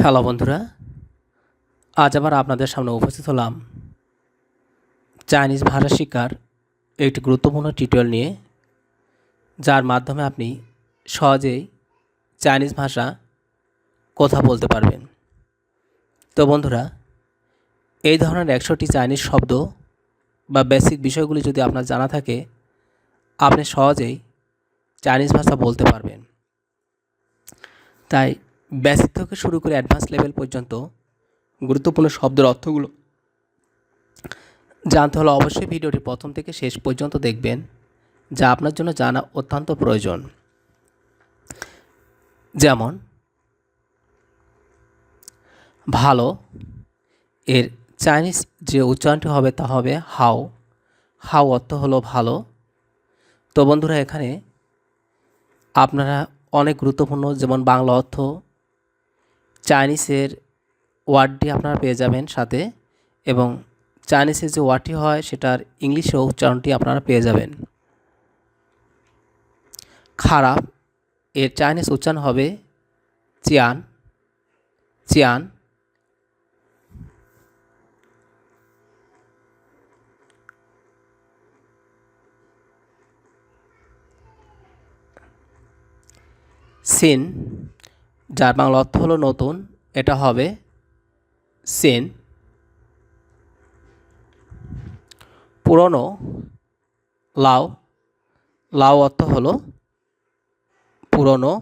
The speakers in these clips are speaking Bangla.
হ্যালো বন্ধুরা, আজ আবার আপনাদের সামনে উপস্থিত হলাম চাইনিজ ভাষা শিক্ষার একটি গুরুত্বপূর্ণ টিউটোরিয়াল নিয়ে, যার মাধ্যমে আপনি সহজেই চাইনিজ ভাষা কথা বলতে পারবেন। তো বন্ধুরা, এই ধরনের একশোটি চাইনিজ শব্দ বা বেসিক বিষয়গুলি যদি আপনার জানা থাকে, আপনি সহজেই চাইনিজ ভাষা বলতে পারবেন। তাই বেসিক থেকে শুরু করে অ্যাডভান্স লেভেল পর্যন্ত গুরুত্বপূর্ণ শব্দের অর্থগুলো জানতে হলে অবশ্যই ভিডিওটি প্রথম থেকে শেষ পর্যন্ত দেখবেন, যা আপনার জন্য জানা অত্যন্ত প্রয়োজন। যেমন, ভালো, এর চাইনিজ যে উচ্চারণটি হবে তা হবে হাও। হাও অর্থ হলো ভালো। তো বন্ধুরা, এখানে আপনারা অনেক গুরুত্বপূর্ণ, যেমন বাংলা অর্থ চাইনিজের ওয়ার্ডটি আপনারা পেয়ে যাবেন সাথে এবং চাইনিজের যে ওয়ার্ডটি হয় সেটার ইংলিশে উচ্চারণটি আপনারা পেয়ে যাবেন। খারাপ, এর চাইনিজ উচ্চারণ হবে চিয়ান চিয়ান, সিন যার বাংলা অর্থ হলো নতুন, এটা হবে সেন। পুরনো লাউ লাউ অর্থ হলো পুরনো।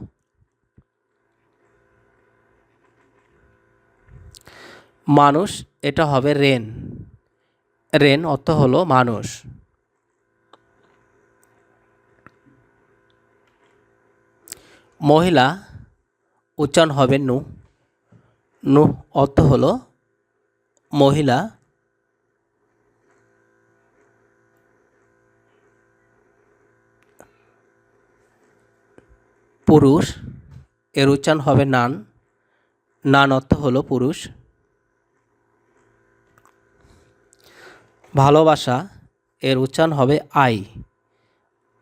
মানুষ, এটা হবে রেন। রেন অর্থ হলো মানুষ। মহিলা উচ্চারণ হবে নু। নু অর্থ হলো মহিলা। পুরুষ, এর উচ্চারণ হবে নান। নান অর্থ হলো পুরুষ। ভালোবাসা, এর উচ্চারণ হবে আই।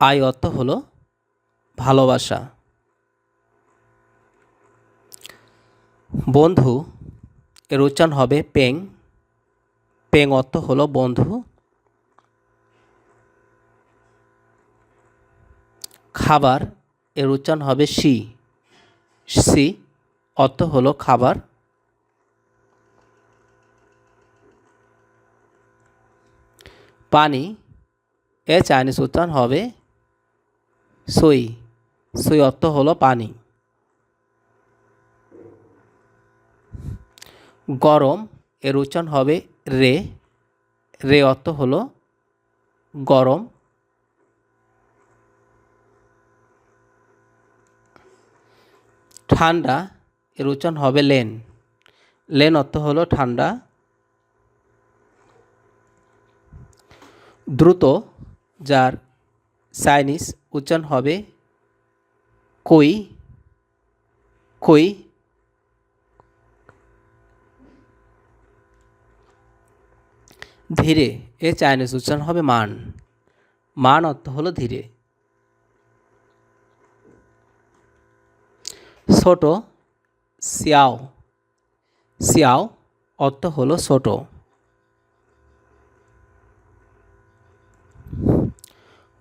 আই অর্থ হলো ভালোবাসা। বন্ধু এর উচ্চারণ হবে পেং। পেং অর্থ হলো বন্ধু। খাবার এর উচ্চারণ হবে সি সি অর্থ হলো খাবার। পানি, এ চাইনিজ উচ্চারণ হবে সই। সই অর্থ হলো পানি। গরম, এর উচ্চারণ হবে রে। রে অর্থ হলো গরম। ঠান্ডা, এর উচ্চারণ হবে লেন। লেন অর্থ হলো ঠান্ডা। দ্রুত, যার চাইনিজ উচ্চারণ হবে কই। কই। ধীরে, এ চাইনিজ উচ্চারণ হবে মান। মান অর্থ হলো ধীরে। ছোট, সিয়াও। সিয়াও অর্থ হলো ছোট।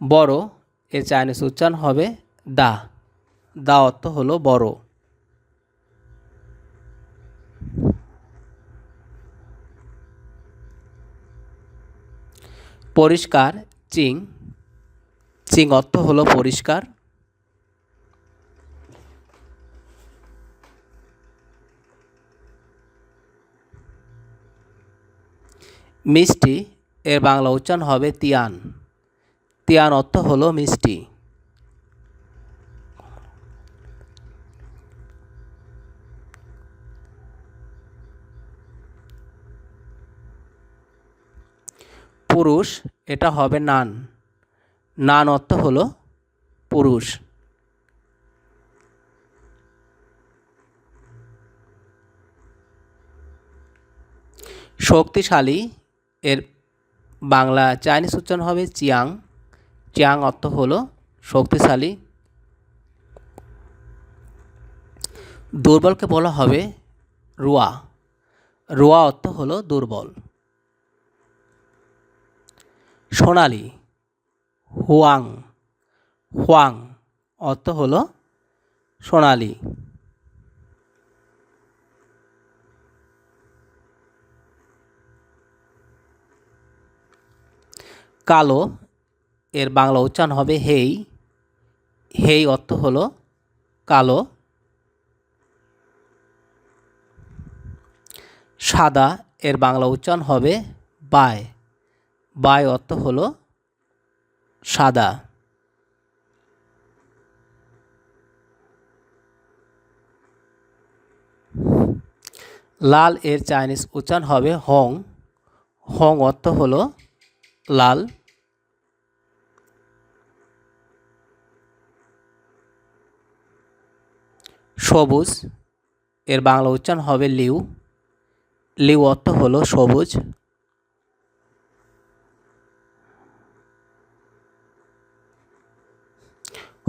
বড়, এ চাইনিজ উচ্চারণ হবে দা। দা অর্থ হলো বড়। পরিষ্কার, চিং। চিং অর্থ হলো পরিষ্কার। মিষ্টি, এর বাংলা উচ্চারণ হবে তিয়ান। তিয়ান অর্থ হলো মিষ্টি। পুরুষ, এটা হবে নান। নান অর্থ হলো পুরুষ। শক্তিশালী, এর বাংলা চাইনিজ উচ্চারণ হবে চিয়াং। চিয়াং অর্থ হলো শক্তিশালী। দুর্বলকে বলা হবে রুয়া। রুয়া অর্থ হলো দুর্বল। সোনালি, হুয়াং। হুয়াং অর্থ হল সোনালি। কালো, এর বাংলা উচ্চারণ হবে হেই। হেই অর্থ হল কালো। সাদা, এর বাংলা উচ্চারণ হবে বায়। বায় অর্থ হলো সাদা। লাল এর চাইনিজ উচ্চারণ হবে হং। হং অর্থ হলো লাল। সবুজ, এর বাংলা উচ্চারণ হবে লিউ। লিউ অর্থ হলো সবুজ।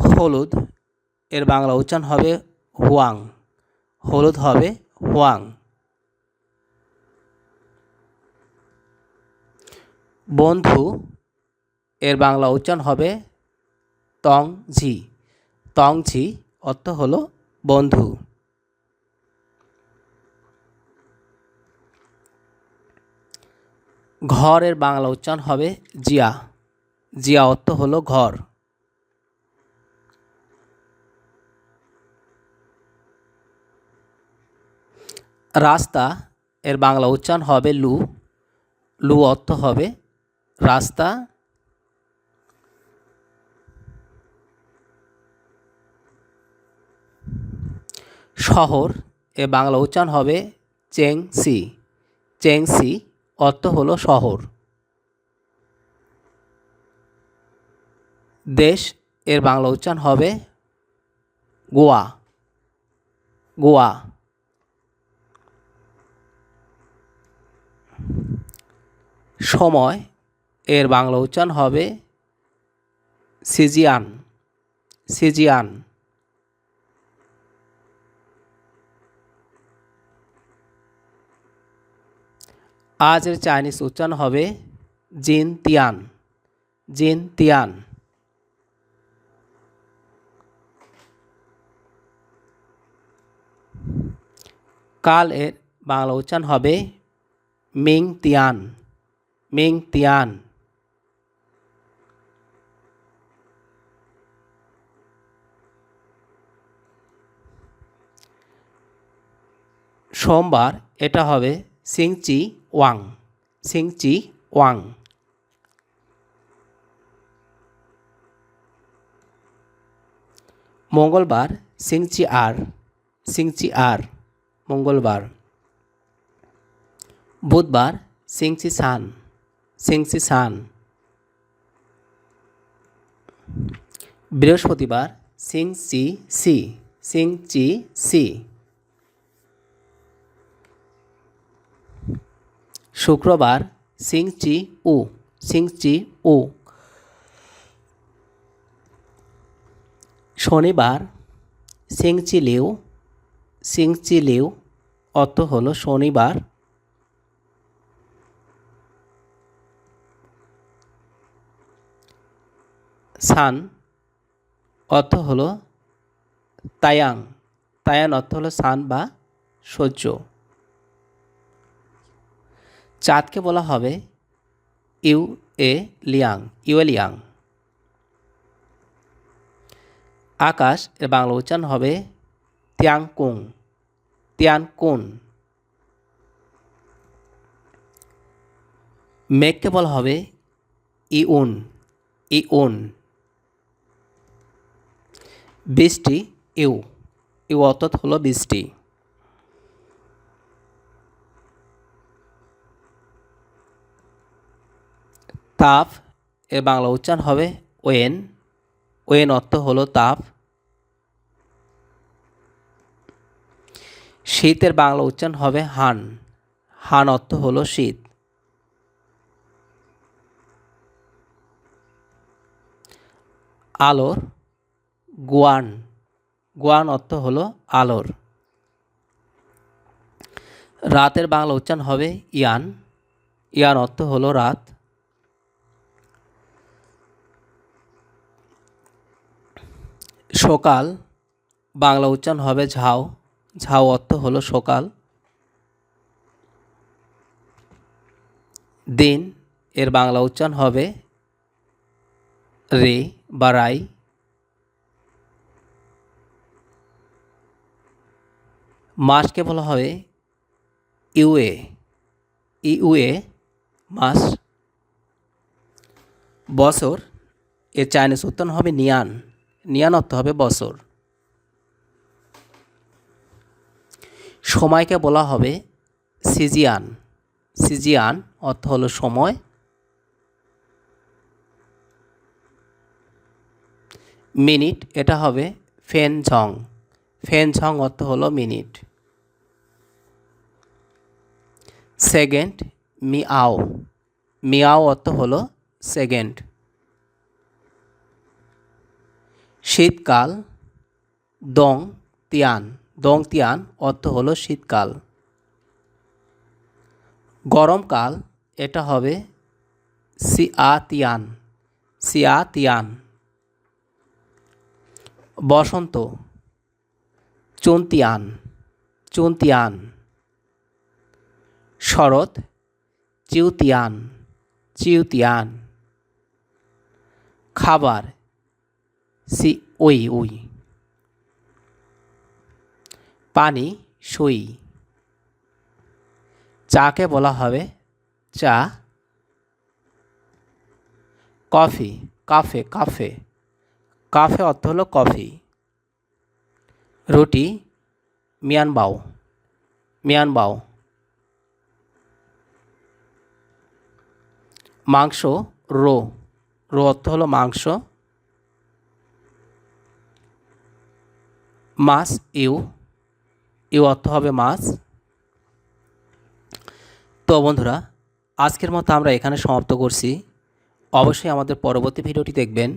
হলুদ, এর বাংলা উচ্চারণ হবে হুয়াং। হলুদ হবে হুয়াং। বন্ধু, এর বাংলা উচ্চারণ হবে তং ঝি তং ঝি অর্থ হল বন্ধু। ঘরের বাংলা উচ্চারণ হবে জিয়া। জিয়া অর্থ হলো ঘর। রাস্তা, এর বাংলা উচ্চারণ হবে লু লু অর্থ হবে রাস্তা। শহর এ বাংলা উচ্চারণ হবে চেংসি চেংসি অর্থ হলো শহর। দেশ, এর বাংলা উচ্চারণ হবে গোয়া গোয়া। সময় এর বাংলা উচ্চারণ হবে সিজিয়ান সিজিয়ান। আজের চাইনিজ উচ্চারণ হবে জিন তিয়ান জিন তিয়ান কাল এর বাংলা উচ্চারণ হবে মিং তিয়ান মিং তিয়ান সোমবার এটা হবে সিংচি ওয়াং সিংচি ওয়াং মঙ্গলবার সিংচি আর সিংচি আর, মঙ্গলবার। বুধবার সিংচি সান সিংচি সান। বৃহস্পতিবার সিংচি সি সিংচি সি। শুক্রবার সিংচি উ সিংচি উ। শনিবার সিংচি লিউ সিংচি লিউ। অর্থ হলো শনিবার সান অর্থ হলো তায়াং। তায়ান অর্থ হলো সান বা সূর্য। চাঁদকে বলা হবে ইউ এ লিয়াং ইউ এ লিয়াং আকাশ, এর বাংলা উচ্চারণ হবে তিয়াং কুং তিয়ান কুন মেঘকে বলা হবে ইউন ইউন। বৃষ্টি, ইউ ইউ অর্থাৎ হলো বৃষ্টি। তাপ এর বাংলা উচ্চারণ হবে ওয়েন। ওয়েন অর্থ হলো তাপ শীতের বাংলা উচ্চারণ হবে হান। হান অর্থ হলো শীত। আলোর গুয়ান। গুয়ান অর্থ হলো আলোর। রাতের বাংলা উচ্চারণ হবে ইয়ান। ইয়ান অর্থ হলো রাত। সকাল, বাংলা উচ্চারণ হবে ঝাও ঝাও অর্থ হলো সকাল। দিন, এর বাংলা উচ্চারণ হবে রে বা রাই। মাসকে বলা হবে ইউএ। ইউএ মাস বছর। এর চাইনিজ উত্তর হবে নিয়ান। নিয়ান অর্থ হবে বছর। সময়কে বলা হবে সিজিয়ান। সিজিয়ান অর্থ হলো সময়। মিনিট, এটা হবে ফেন ঝং ফেন ঝং অর্থ হলো মিনিট। সেকেন্ড মিআও মিয়াও অর্থ হলো সেকেন্ড। শীতকাল, দং তিয়ান। দং তিয়ান অর্থ হলো শীতকাল। গরমকাল, এটা হবে সিআ তিয়ান সিয়া তিয়ান বসন্ত, চুনতিয়ান। চুনতিয়ান। শরৎ, চিউতিয়ান চিউতিয়ান। খাবার, সি ওই ওই পানি, সই। চাকে বলা হবে চা। Coffee, cafe cafe. কাফে অর্থ হলো কফি। রুটি মিয়ানবাও মিয়ানবাও মাংস, রো। রো অর্থ হলো মাংস। মাছ ইউ ইউ অর্থ হবে মাছ। তো বন্ধুরা, আজকের মতো আমরা এখানে সমাপ্ত করছি। অবশ্যই আমাদের পরবর্তী ভিডিওটি দেখবেন।